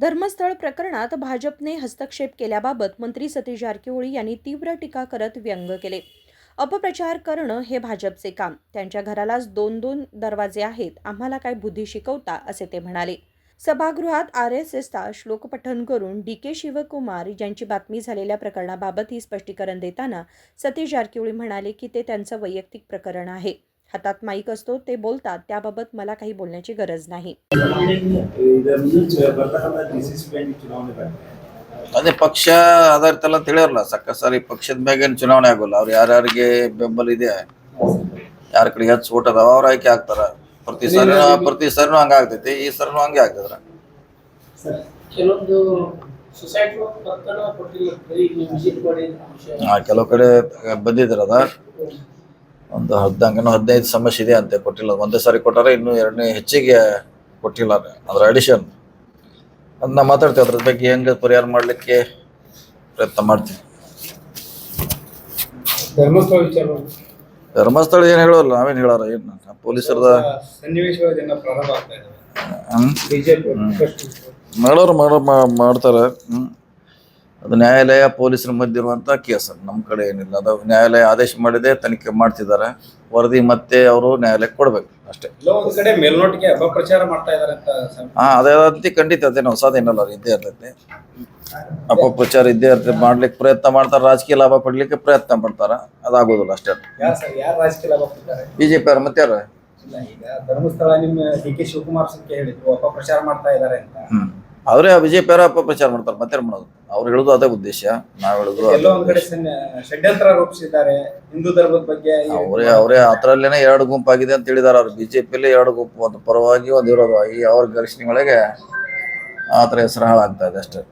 धर्मस्थळ प्रकरणात भाजपने हस्तक्षेप केल्याबाबत मंत्री सतीश जारकिहोळी यांनी तीव्र टीका करत व्यंग केले. अपप्रचार करणं हे भाजपचे काम. त्यांच्या घरालाच दोन दोन दरवाजे आहेत आम्हाला काय बुद्धी शिकवता असे ते म्हणाले. सभागृहात आर एस एसचा श्लोकपठन करून डी के शिवकुमार यांची बातमी झालेल्या प्रकरणाबाबत ही स्पष्टीकरण देताना सतीश जारकिहोळी म्हणाले की ते त्यांचं वैयक्तिक प्रकरण आहे. हातात माईक असतो ते बोलतात त्याबाबत मला काही बोलण्याची गरज नाही ಇದರ ಮುಂಚೆ ಬರ್ತಕ್ಕಂಥ ಡಿ ಸಿ ಸಿ ಬ್ಯಾಂಕ್ ಚುನಾವಣೆ ಬಗ್ಗೆ ಅದೇ ಪಕ್ಷ ಆಧಾರಿತ ಅಂತ ಹೇಳಿರಲ್ಲ ಸಕ್ಕ ಸಾರಿ ಪಕ್ಷದ ಮ್ಯಾಗೇನು ಚುನಾವಣೆ ಆಗೋಲ್ಲ ಅವ್ರು ಯಾರ್ಯಾರಿಗೆ ಬೆಂಬಲ ಇದೆ ಯಾರ ಕಡೆ ಹೆಚ್ಚು ಓಟ್ ಅದಾವ ಅವ್ರು ಆಯ್ಕೆ ಆಗ್ತಾರ ಪ್ರತಿ ಸರಿ ಪ್ರತಿ ಸರಿನೂ ಹಂಗ ಆಗ್ತೈತಿ ಈ ಸರಿನೂ ಹಂಗೆ ಆಗ್ತದ್ರ ಕೆಲವೊಂದು ಸೊಸೈಟಿ ಪಕ್ಕನ ಕೊಟ್ಟಿಲ್ಲ ಈಗ ನೀವು ವಿಸಿಟ್ ಮಾಡಿ ವಿಷಯ ಆ, ಕೆಲವು ಕಡೆ ಬಂದಿದ್ರ ಅದ ಒಂದು ಹದಿನಾಲ್ಕನೋ ಹದಿನೈದು ಸಮಸ್ಯೆ ಇದೆ ಅಂತೆ ಕೊಟ್ಟಿಲ್ಲ. ಒಂದೇ ಸಾರಿ ಕೊಟ್ಟಾರೆ ಇನ್ನೂ ಎರಡನೇ ಹೆಚ್ಚಿಗೆ ಕೊಟ್ಟಿಲ್ಲ ಅದರ ಅಡಿಷನ್ ಅದನ್ನ ಮಾತಾಡ್ತೀವಿ ಅದ್ರ ಬಗ್ಗೆ ಹೆಂಗೆ ಪರಿಹಾರ ಮಾಡಲಿಕ್ಕೆ ಪ್ರಯತ್ನ ಮಾಡ್ತೀವಿ ಧರ್ಮಸ್ಥಳ ವಿಚಾರ ಧರ್ಮಸ್ಥಳ ಏನು ಹೇಳೋಲ್ಲ ನಾವೇನು ಹೇಳಾರ? ಏನು ಪೊಲೀಸರದ ಸನ್ನಿವೇಶಗಳು ದಿನ ಪ್ರಾರಂಭ ಆಗ್ತಾ ಇದಾವೆ ಹ್ಮ್. ಬಿಜೆಪಿ ಮಾಡೋರು ಮಾಡೋ ಮಾಡ್ತಾರೆ. ಹ್ಮ್. ಅದು ನ್ಯಾಯಾಲಯ ಪೊಲೀಸರ ಮಧ್ಯೆ ಇರುವಂಥ ಕೇಸ್ ನಮ್ಮ ಕಡೆ ಏನಿಲ್ಲ. ಅದು ನ್ಯಾಯಾಲಯ ಆದೇಶ ಮಾಡಿದೆ ತನಿಖೆ ಮಾಡ್ತಿದ್ದಾರೆ. ವರದಿ ಮತ್ತೆ ಅವರು ನ್ಯಾಯಾಲಯಕ್ಕೆ ಕೊಡ್ಬೇಕು ಅಷ್ಟೇ. ಒಂದ್ ಕಡೆ ಮೇಲ್ನೋಟಿಗೆ ಅಪಪ್ರಚಾರ ಮಾಡ್ತಾ ಇದ್ದಾರೆ ಅಂತ ಸಂ- ಹಾ ಅದೇ ರೀತಿ ಖಂಡಿತ ಅದೇನು ಹೊಸದೇನಲ್ಲ ಅದು ಇದ್ದೇ ಇರ್ತೈತಿ. ಅಪಪ್ರಚಾರ ಇದ್ದೇ ಇರ್ತೈತಿ ಮಾಡ್ಲಿಕ್ಕೆ ಪ್ರಯತ್ನ ಮಾಡ್ತಾರೆ ರಾಜಕೀಯ ಲಾಭ ಪಡ್ಲಿಕ್ಕೆ ಪ್ರಯತ್ನ ಮಾಡ್ತಾರ ಅದಾಗೋದಿಲ್ಲ ಅಷ್ಟೇ ಯಾರ್ ಸರ್ ಯಾರು ರಾಜಕೀಯ ಲಾಭ ಕೊಡ್ತಾರೆ ಬಿಜೆಪಿ ಅವ್ರ ಮತ್ತೆ ಯಾರು? ಇಲ್ಲ ಈಗ ಧರ್ಮಸ್ಥಳ ನಿಮ್ಮ ಡಿ ಕೆ ಶಿವಕುಮಾರ್ ಸಿಂಗ್ ಹೇಳಿದ್ರು ಅಪಪ್ರಚಾರ ಮಾಡ್ತಾ ಇದ್ದಾರೆ ಅಂತ. ಅವರೇ ಬಿಜೆಪಿ ಅವರ ಪ್ರಚಾರ ಮಾಡ್ತಾರೆ ಮತ್ತೆ ಏನ್ ಮಾಡೋದು? ಅವ್ರು ಹೇಳುದು ಅದೇ ಉದ್ದೇಶ ನಾವ್ ಹೇಳುದು ಎಲ್ಲೋ ಒಂದ್ ಕಡೆ ಸನ್ನೆ- ಷಡ್ಯಂತ್ರ ರೂಪಿಸಿದ್ದಾರೆ ಹಿಂದೂ ಧರ್ಮದ ಬಗ್ಗೆ ಈ- ಅವರೇ ಅವರೇ ಅದ್ರಲ್ಲೇನೆ ಎರಡು ಗುಂಪಾಗಿದೆ ಅಂತ ಹೇಳಿದಾರೆ ಅವ್ರು. ಬಿಜೆಪಿಯಲ್ಲಿ ಎರಡು ಗುಂಪು ಒಂದು ಪರವಾಗಿ ಒಂದು ಇರೋದು. ಈ ಅವ್ರ ಘರ್ಷಣೆ ಒಳಗೆ ಆ ಥರ ಹೆಸರು ಹಾಳಾಗ್ತಾ ಇದೆ ಅಷ್ಟೇ.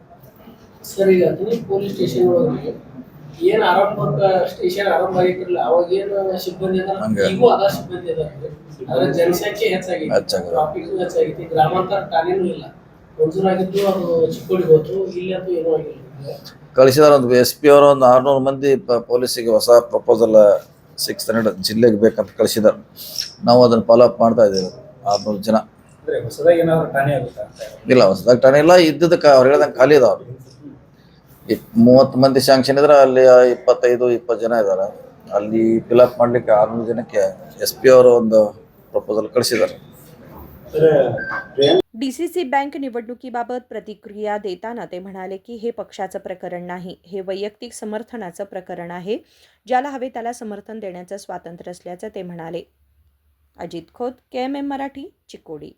ಸರ್ ಈಗ ಪೊಲೀಸ್ ಸ್ಟೇಷನ್ ಒಳಗೆ ಏನ್ ಆರಂಭ ಸ್ಟೇಷನ್ ಆರಂಭ ಆಗಿರ್ಲಿಲ್ಲ ಅವಾಗ ಏನು ಸಿಬ್ಬಂದಿ ಅದಾರ ಹಂಗೆ. ಈಗೂ ಅದ ಸಿಬ್ಬಂದಿ ಅದಾರ ಅದ್ರ ಜನಸಂಖ್ಯೆ ಹೆಚ್ಚಾಗೈತಿ ಹೆಚ್ಚಾಗಿದೆ. ಟ್ರಾಫಿಕ್ ಹೆಚ್ಚಾಗೈತಿ ಗ್ರಾಮಾಂತರ ಠಾಣೆನೂ ಇಲ್ಲ. ಮಂಜೂರಾಗಿದ್ದು ಅದು ಚಿಕ್ಕೋಡಿ ಹೋತು ಇಲ್ಲಿ ಅಂತೂ ಏನೂ ಆಗಿಲ್ಲ. ಕಳಿಸಿದಾರೆ ಒಂದು ಎಸ್ ಪಿ ಅವರು ಒಂದು ಆರ್ನೂರು ಮಂದಿ ಪ- ಪೊಲೀಸಿಗೆ ಹೊಸ ಪ್ರಪೋಸಲ್ ಸಿಕ್ಸ್ ಹಂಡ್ರೆಡ್ ಜಿಲ್ಲೆಗೆ ಬೇಕಂತ ಕಳಿಸಿದಾರೆ ನಾವು ಅದನ್ನು ಫಾಲೋ ಅಪ್ ಮಾಡ್ತಾ ಇದ್ದೀವಿ ಆರ್ನೂರು ಜನ. ಇಲ್ಲ ಹೊಸದಾಗಿ ಏನಾದ್ರು ಠಾಣೆ ಆಗುತ್ತಾ ಇಲ್ಲ ಹೊಸದಾಗಿ ಟಾಣೆ ಇಲ್ಲ ಇದ್ದದಕ್ಕೆ ಅವ್ರು ಹೇಳ್ದಂಗೆ ಖಾಲಿ ಇದಾವ್ರು ಇಪ್ ಮೂವತ್ತು ಮಂದಿ ಸ್ಯಾಂಕ್ಷನ್ ಇದ್ರೆ ಅಲ್ಲಿ ಇಪ್ಪತ್ತೈದು ಇಪ್ಪತ್ತು ಜನ ಇದ್ದಾರೆ. ಅಲ್ಲಿ ಫಿಲಪ್ ಮಾಡಲಿಕ್ಕೆ ಆರ್ನೂರು ಜನಕ್ಕೆ ಎಸ್ ಪಿ ಅವರು ಒಂದು ಪ್ರಪೋಸಲ್ ಕಳಿಸಿದ್ದಾರೆ. डीसीसी बँक निवडणुकीबाबत प्रतिक्रिया देताना ते म्हणाले की हे पक्षाचं प्रकरण नाही हे वैयक्तिक समर्थनाचं प्रकरण आहे ज्याला हवे त्याला समर्थन देण्याचं स्वातंत्र्य असल्याचं ते म्हणाले. अजित खोत के एम एम मराठी चिकोडी.